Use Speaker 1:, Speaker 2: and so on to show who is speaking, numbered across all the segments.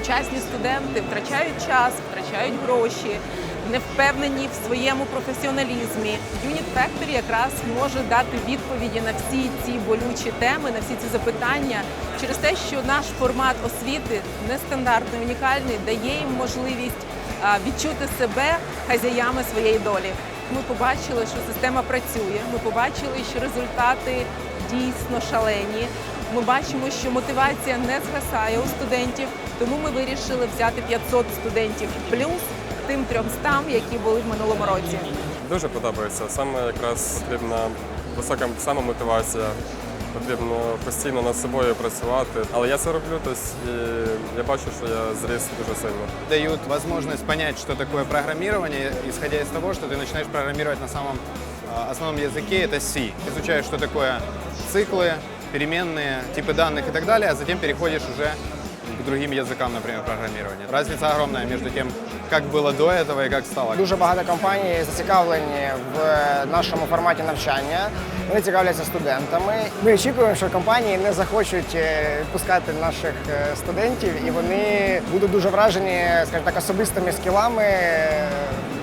Speaker 1: сучасні студенти втрачають час, втрачають гроші, не впевнені в своєму професіоналізмі. Unit Factory якраз може дати відповіді на всі ці болючі теми, на всі ці запитання через те, що наш формат освіти нестандартний, унікальний, дає їм можливість відчути себе хазяями своєї долі. Ми побачили, що система працює. Ми побачили, що результати дійсно шалені. Ми бачимо, що мотивація не згасає у студентів, тому ми вирішили взяти 500 студентів плюс тим 300, які були в минулому році.
Speaker 2: Дуже подобається. Саме якраз потрібна висока самомотивація, потрібно постійно над собою працювати. Але я це роблю, тобто, і я бачу, що я зріс дуже сильно.
Speaker 3: дают возможность понять, что такое программирование, исходя из того, что ты начинаешь программировать на самом а, основном языке, это C. Изучаешь, что такое циклы, переменные, типы данных и так далее, а затем переходишь уже к другим языкам, например, программирования. Разница огромная между тем, как было до этого и как стало.
Speaker 4: Дуже багато компаній зацікавлені в нашому форматі навчання. Вони цікавляться студентами. Ми очікуємо, що компанії не захочуть е, відпускати наших е, студентів, і вони будуть дуже вражені, скажімо так, особистими скілами, е,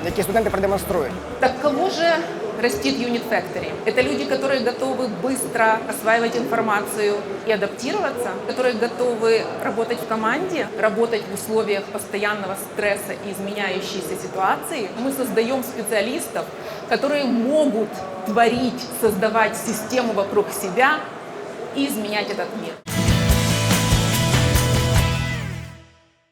Speaker 4: які студенти продемонструють.
Speaker 1: Так кого же растит Unit Factory? Это люди, которые готовы быстро осваивать информацию и адаптироваться, которые готовы работать в команде, работать в условиях постоянного стресса и изменяющейся ситуации. Мы создаем специалистов, которые могут творить, создавать систему вокруг себя и изменять этот мир.